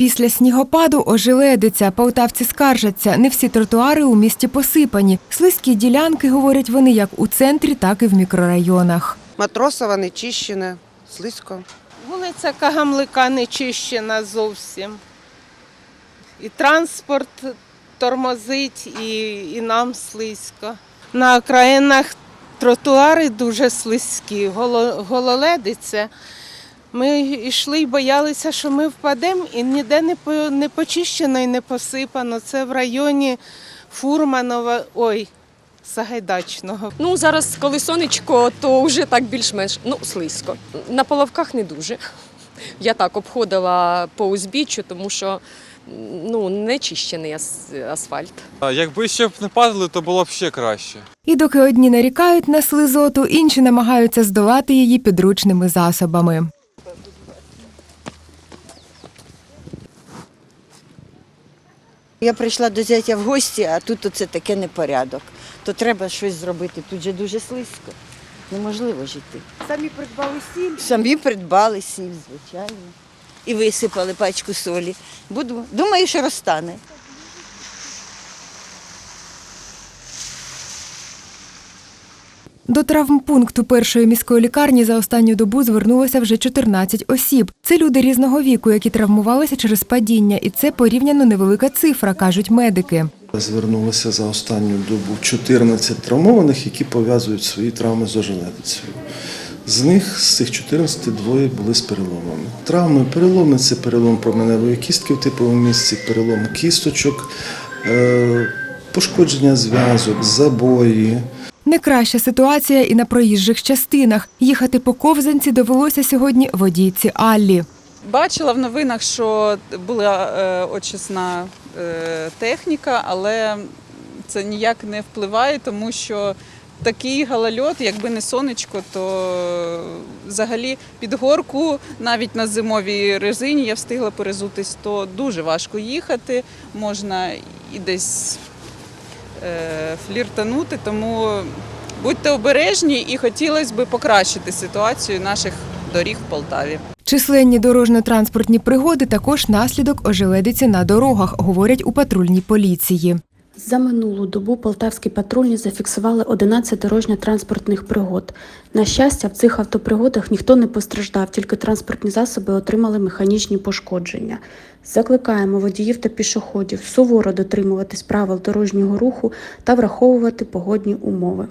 Після снігопаду ожеледиться. Полтавці скаржаться. Не всі тротуари у місті посипані. Слизькі ділянки, говорять вони, як у центрі, так і в мікрорайонах. Матросова не чищена, слизько. Вулиця Кагамлика не чищена зовсім. І транспорт тормозить, і, і нам слизько. На окраїнах тротуари дуже слизькі, голо- гололедиця. Ми йшли і боялися, що ми впадемо, і ніде не, по, не почищено і не посипано. Це в районі Фурманова, ой, Сагайдачного. Ну, зараз, коли сонечко, то вже так більш-менш ну, слизько. На половках не дуже. Я так обходила по узбіччю, тому що ну, не чищений ас- асфальт. А Якби ще б не падали, то було б ще краще. І доки одні нарікають на слизоту, інші намагаються здолати її підручними засобами. Я прийшла до зятя в гості, а тут оце таке непорядок. То треба щось зробити. Тут же дуже слизько. Неможливо жити. Самі придбали сіль. Самі придбали сіль, звичайно. І висипали пачку солі. Буду, думаю, що розтане. До травмпункту першої міської лікарні за останню добу звернулося вже 14 осіб. Це люди різного віку, які травмувалися через падіння, і це порівняно невелика цифра, кажуть медики. Звернулося за останню добу 14 травмованих, які пов'язують свої травми з ожеледицею. З них, з цих 14, двоє були з переломами. Травми, переломи це перелом променевої кістки в типовому місці, перелом кісточок, е, пошкодження зв'язок, забої. Не краща ситуація і на проїжджих частинах. Їхати по ковзанці довелося сьогодні водійці Аллі. Бачила в новинах, що була е, очисна е, техніка, але це ніяк не впливає, тому що такий галальот, якби не сонечко, то взагалі під горку, навіть на зимовій резині я встигла перезутись, то дуже важко їхати, можна і десь фліртанути, тому будьте обережні і хотілося б покращити ситуацію наших доріг в Полтаві. Численні дорожньо-транспортні пригоди також наслідок ожеледиці на дорогах, говорять у патрульній поліції. За минулу добу полтавські патрульні зафіксували 11 дорожньо-транспортних пригод. На щастя, в цих автопригодах ніхто не постраждав, тільки транспортні засоби отримали механічні пошкодження. Закликаємо водіїв та пішоходів суворо дотримуватись правил дорожнього руху та враховувати погодні умови.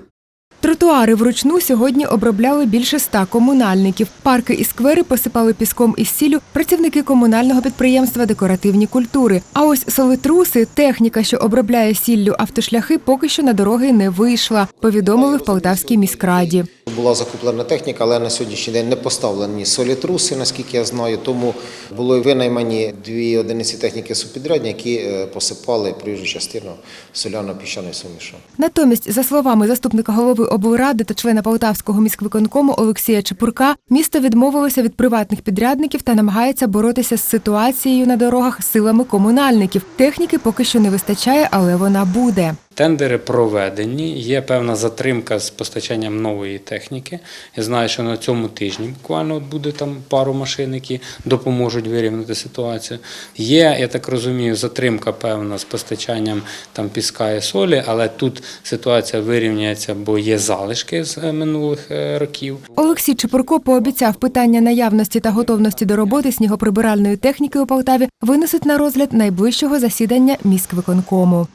Тротуари вручну сьогодні обробляли більше ста комунальників. Парки і сквери посипали піском із сіллю працівники комунального підприємства декоративні культури. А ось солитруси, техніка, що обробляє сіллю автошляхи, поки що на дороги не вийшла. Повідомили в Полтавській міськраді. Була закуплена техніка, але на сьогоднішній день не поставлені солітруси, наскільки я знаю. Тому були винаймані дві одиниці техніки субпідрядні, які е, посипали проїжджу частину соляно-піщаною сумішою. Натомість, за словами заступника голови облради та члена Полтавського міськвиконкому Олексія Чепурка, місто відмовилося від приватних підрядників та намагається боротися з ситуацією на дорогах силами комунальників. Техніки поки що не вистачає, але вона буде. Тендери проведені, є певна затримка з постачанням нової техніки. Я знаю, що на цьому тижні буквально от буде там пару машин, які допоможуть вирівняти ситуацію. Є, я так розумію, затримка певна з постачанням там піска і солі, але тут ситуація вирівняється, бо є залишки з е, минулих е, років. Олексій Чепурко пообіцяв питання наявності та готовності до роботи снігоприбиральної техніки у Полтаві винесуть на розгляд найближчого засідання міськвиконкому.